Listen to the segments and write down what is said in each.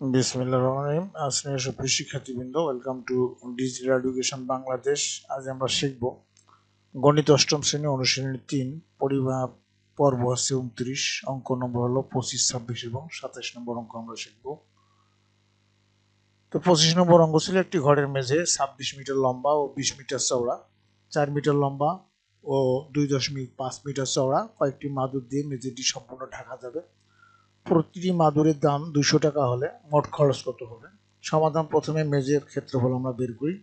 বিসমিল্লাহ রহমান রহিম। আসলে সুপ্রিয় শিক্ষার্থীবৃন্দ welcome to digital education Bangladesh আজ আমরা শিখব গণিত অষ্টম শ্রেণি অনুশ্রেণীর তিন পরিমাপ পর্ব আছে উনত্রিশ, অঙ্ক নম্বর হলো পঁচিশ, ছাব্বিশ এবং সাতাশ নম্বর অঙ্ক আমরা শিখব। তো পঁচিশ নম্বর অঙ্ক ছিল একটি ঘরের মেঝে, ছাব্বিশ মিটার লম্বা ও বিশ মিটার চওড়া। চার মিটার লম্বা ও দুই দশমিক পাঁচ মিটার চওড়া। কয়েকটি মাদুর দিয়ে মেঝেটি সম্পূর্ণ ঢাকা যাবে। প্রতিটি মাদুরের দাম দুশো টাকা হলে মোট খরচ কত হবে? সমাধান প্রথমে মেজের ক্ষেত্রফল আমরা বের করি।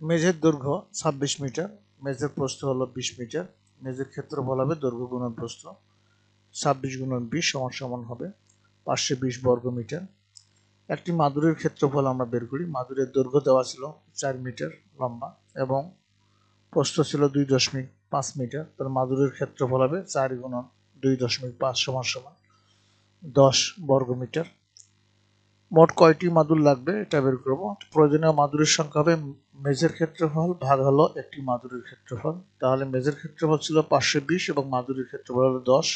মেঝের দৈর্ঘ্য ছাব্বিশ মিটার মেঝের প্রস্থ হলো বিশ মিটার মেঝের ক্ষেত্রফল হবে দৈর্ঘ্য গুণন প্রস্থ, ছাব্বিশ গুণন বিশ সমান সমান হবে পাঁচশো বিশ বর্গ মিটার। একটি মাদুরের ক্ষেত্রফল আমরা বের করি। মাদুরের দৈর্ঘ্য দেওয়া ছিল চার মিটার লম্বা এবং প্রস্থ ছিল দুই দশমিক পাঁচ মিটার তার মাদুরের ক্ষেত্রফল হবে চার গুণন দুই দশমিক পাঁচ সমান সমান দশ বর্গ মিটার। মোট কয়টি মাদুর লাগবে এটা বের করব। প্রয়োজনীয় মাদুরের সংখ্যা হবে মেজের ক্ষেত্রফল ভাগ হলো একটি মাদুরের ক্ষেত্রফল। তাহলে মেজের ক্ষেত্রফল ছিল পাঁচশো বিশ এবং মাদুরের ক্ষেত্রফল হলো দশ।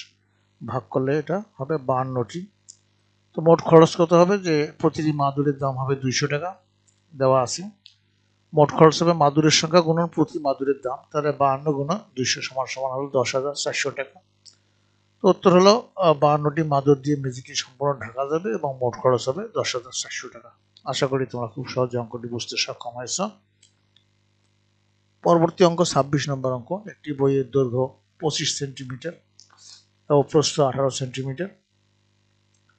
ভাগ করলে এটা হবে বাহান্নটি। তো মোট খরচ কত হবে? যে প্রতিটি মাদুরের দাম হবে দুইশো টাকা। দেওয়া আছে। মোট খরচ হবে মাদুরের সংখ্যা গুণন প্রতি মাদুরের দাম, তাহলে বাহান্ন গুণন দুইশো সমান সমান হলো দশ হাজার চারশো টাকা। তো উত্তর হলো বাহান্নটি মাদুর দিয়ে মেঝেটি সম্পূর্ণ ঢাকা যাবে এবং মোট খরচ হবে দশ হাজার চারশো টাকা। আশা করি তোমরা খুব সহজে অঙ্কটি বুঝতে সক্ষম হয়েছ। পরবর্তী অঙ্ক ছাব্বিশ নম্বর অঙ্ক, একটি বইয়ের দৈর্ঘ্য পঁচিশ সেন্টিমিটার ও প্রস্থ আঠারো সেন্টিমিটার।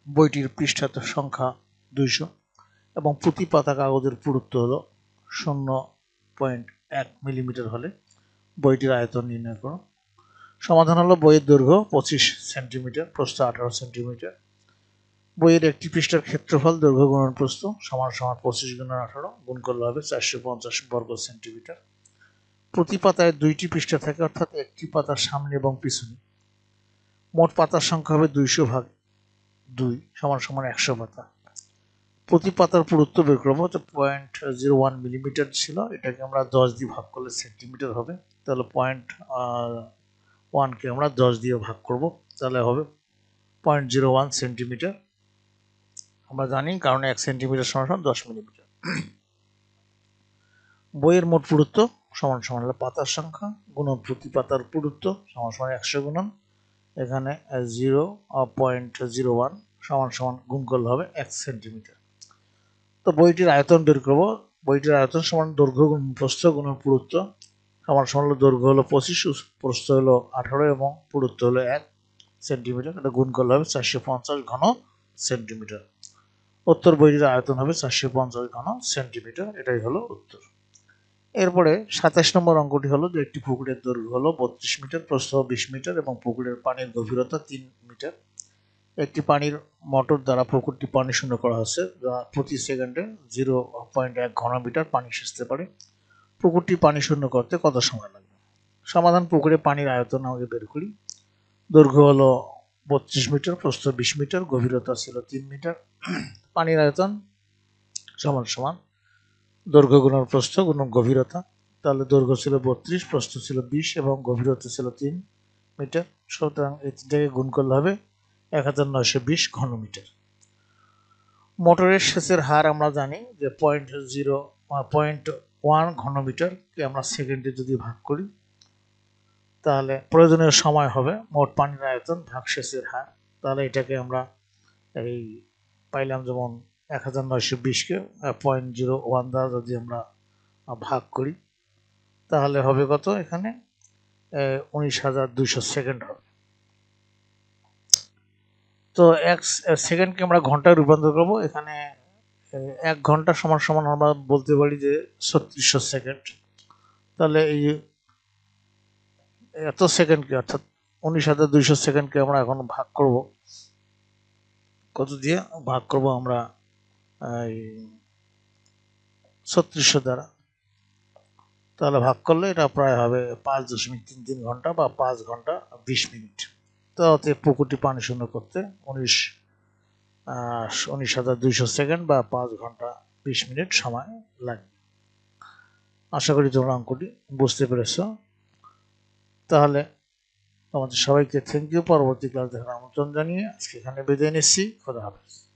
বইটির পৃষ্ঠা সংখ্যা দুইশো এবং প্রতি পাতা কাগজের পুরুত্ব হলো শূন্য পয়েন্ট এক মিলিমিটার হলে বইটির আয়তন নির্ণয় করো। সমাধান হলো বইয়ের দৈর্ঘ্য পঁচিশ সেন্টিমিটার প্রস্থ আঠারো সেন্টিমিটার। বইয়ের একটি পৃষ্ঠার ক্ষেত্রফল দৈর্ঘ্য গুণন প্রস্থ সমান সমান পঁচিশ গুণন আঠারো গুণ করলে হবে চারশো পঞ্চাশ বর্গ সেন্টিমিটার। প্রতি পাতায় দুইটি পৃষ্ঠা থাকে, অর্থাৎ একটি পাতার সামনে এবং পিছনে। মোট পাতার সংখ্যা হবে দুইশো ভাগ দুই সমান সমান একশো পাতা। প্রতি পাতার পুরুত্ব বের করব তো পয়েন্ট জিরো ওয়ান মিলিমিটার ছিল। এটাকে আমরা দশ দিয়ে ভাগ করলে সেন্টিমিটার হবে। তাহলে পয়েন্ট ওয়ানকে আমরা দশ দিয়ে ভাগ করব। তাহলে হবে পয়েন্ট জিরো ওয়ান সেন্টিমিটার আমরা জানি কারণ এক সেন্টিমিটার সমান সমান দশ মিলিমিটার বইয়ের মোট পুরুত্ব সমান সমান পাতার সংখ্যা। গুণন প্রতি পাতার পুরুত্ব সমান সমান একশো গুণন। এখানে জিরো পয়েন্ট জিরো ওয়ান সমান সমান গুণ করলে হবে এক সেন্টিমিটার তো বইটির আয়তন বের করব। বইটির আয়তন সমান দৈর্ঘ্য গুণ প্রস্থ গুণ পুরুত্ব। সমান সমান দৈর্ঘ্য হলো পঁচিশ, প্রস্থ হলো আঠারো এবং পুরুত্ব হলো এক সেন্টিমিটার। এটা গুণ করলে হবে চারশো পঞ্চাশ ঘন সেন্টিমিটার। উত্তর বইটির আয়তন হবে চারশো পঞ্চাশ ঘন সেন্টিমিটার। এটাই হলো উত্তর। এরপরে সাতাশ নম্বর অঙ্কটি হলো যে একটি পুকুরের দৈর্ঘ্য হলো বত্রিশ মিটার, প্রস্থ বিশ মিটার এবং পুকুরের পানির গভীরতা তিন মিটার। একটি পানির মোটর দ্বারা পুকুরটি পানি শূন্য করা হচ্ছে যা প্রতি সেকেন্ডে জিরো পয়েন্ট এক ঘনমিটার পানি সেচতে পারে। পুকুরটি পানি শূন্য করতে কত সময় লাগবে? সমাধান পুকুরে পানির আয়তন আমাকে বের করি। দৈর্ঘ্য হলো বত্রিশ মিটার, প্রস্থ বিশ মিটার, গভীরতা ছিল তিন মিটার। পানির আয়তন সমান সমান। দৈর্ঘ্য গুণন প্রস্থ গুণন গভীরতা। তাহলে দৈর্ঘ্য ছিল বত্রিশ, প্রস্থ ছিল বিশ এবং গভীরতা ছিল তিন মিটার। সুতরাং তিনটাকে গুণ করলে হবে এক হাজার নয়শো বিশ ঘনমিটার। মোটরের সেচের হার আমরা জানি যে পয়েন্ট জিরো পয়েন্ট ওয়ান ঘনমিটারকে আমরা সেকেন্ডে যদি ভাগ করি, তাহলে প্রয়োজনীয় সময় হবে মোট পানির আয়তন ভাগ সেচের হার। তাহলে এটাকে আমরা এই পাইলাম যেমন এক হাজার নয়শো বিশকে পয়েন্ট জিরো ওয়ান দ্বারা যদি আমরা ভাগ করি, তাহলে হবে কত এখানে? উনিশ হাজার দুইশো সেকেন্ড হবে। তো এক সেকেন্ডকে আমরা ঘন্টায় রূপান্তর করব। এখানে এক ঘণ্টা সমান সমান আমরা বলতে পারি যে ছত্রিশশো সেকেন্ড তাহলে এই এত সেকেন্ডকে অর্থাৎ উনিশ হাজার দুইশো সেকেন্ডকে আমরা এখন ভাগ করব। কত দিয়ে ভাগ করব আমরা, এই ছত্রিশশো দ্বারা। তাহলে ভাগ করলে এটা প্রায় হবে পাঁচ দশমিক তিন তিন ঘণ্টা বা পাঁচ ঘণ্টা বিশ মিনিট। তাতে পুকুরটি পানি শূন্য করতে উনিশ উনিশ হাজার দুইশো সেকেন্ড বা পাঁচ ঘণ্টা বিশ মিনিট সময় লাগে। আশা করি তোমরা অঙ্কটি বুঝতে পেরেছ। তাহলে তোমাদের সবাইকে থ্যাংক ইউ পরবর্তী ক্লাস দেখার আমন্ত্রণ জানিয়ে আজকে এখানে বিদায় নিচ্ছি। খোদা হাফেজ।